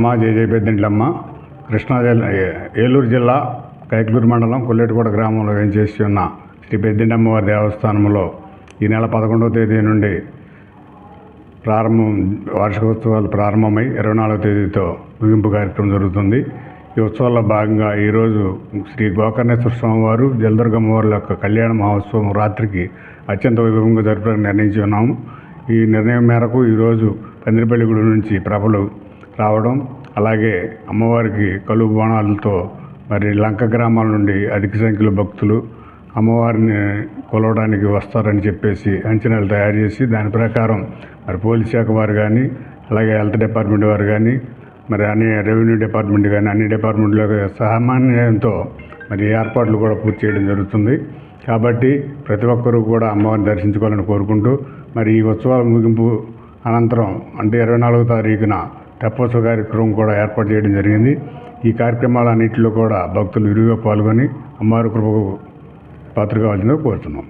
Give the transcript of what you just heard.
పెద్దిండ్లమ్మ జేజే పెద్దిండ్లమ్మ కృష్ణా జిల్లా ఏలూరు జిల్లా కైకలూరు మండలం కొల్లేటిగూడ గ్రామంలో వేయించేసి ఉన్న శ్రీ పెద్దిండమ్మవారి దేవస్థానంలో ఈ నెల పదకొండవ తేదీ నుండి ప్రారంభం వార్షికోత్సవాలు ప్రారంభమై ఇరవై నాలుగవ తేదీతో ముగింపు కార్యక్రమం జరుగుతుంది. ఈ ఉత్సవాల్లో భాగంగా ఈరోజు శ్రీ గోకర్ణేశ్వర స్వామివారు జలదుర్గమ్మ వారి యొక్క కళ్యాణ మహోత్సవం రాత్రికి అత్యంత వైభవంగా జరపడానికి నిర్ణయించి ఉన్నాము. ఈ నిర్ణయం మేరకు ఈరోజు పందిరిపల్లి గుడి నుంచి ప్రభలు రావడం అలాగే అమ్మవారికి కలుపు బోనాలతో మరి లంక గ్రామాల నుండి అధిక సంఖ్యలో భక్తులు అమ్మవారిని కొలవడానికి వస్తారని చెప్పేసి అంచనాలు తయారు చేసి దాని ప్రకారం మరి పోలీస్ శాఖ వారు కానీ అలాగే హెల్త్ డిపార్ట్మెంట్ వారు కానీ మరి అన్ని రెవెన్యూ డిపార్ట్మెంట్ కానీ అన్ని డిపార్ట్మెంట్ల సామాన్యంతో మరి ఏర్పాట్లు కూడా పూర్తి చేయడం జరుగుతుంది. కాబట్టి ప్రతి ఒక్కరూ కూడా అమ్మవారిని దర్శించుకోవాలని కోరుకుంటూ మరి ఈ ఉత్సవాల ముగింపు అనంతరం అంటే ఇరవై నాలుగో తారీఖున తెప్పోత్సవ కార్యక్రమం కూడా ఏర్పాటు చేయడం జరిగింది. ఈ కార్యక్రమాలన్నింటిలో కూడా భక్తులు విరివిగా పాల్గొని అమ్మవారి కృపకు పాత్ర కావాల్సిందిగా కోరుతున్నాం.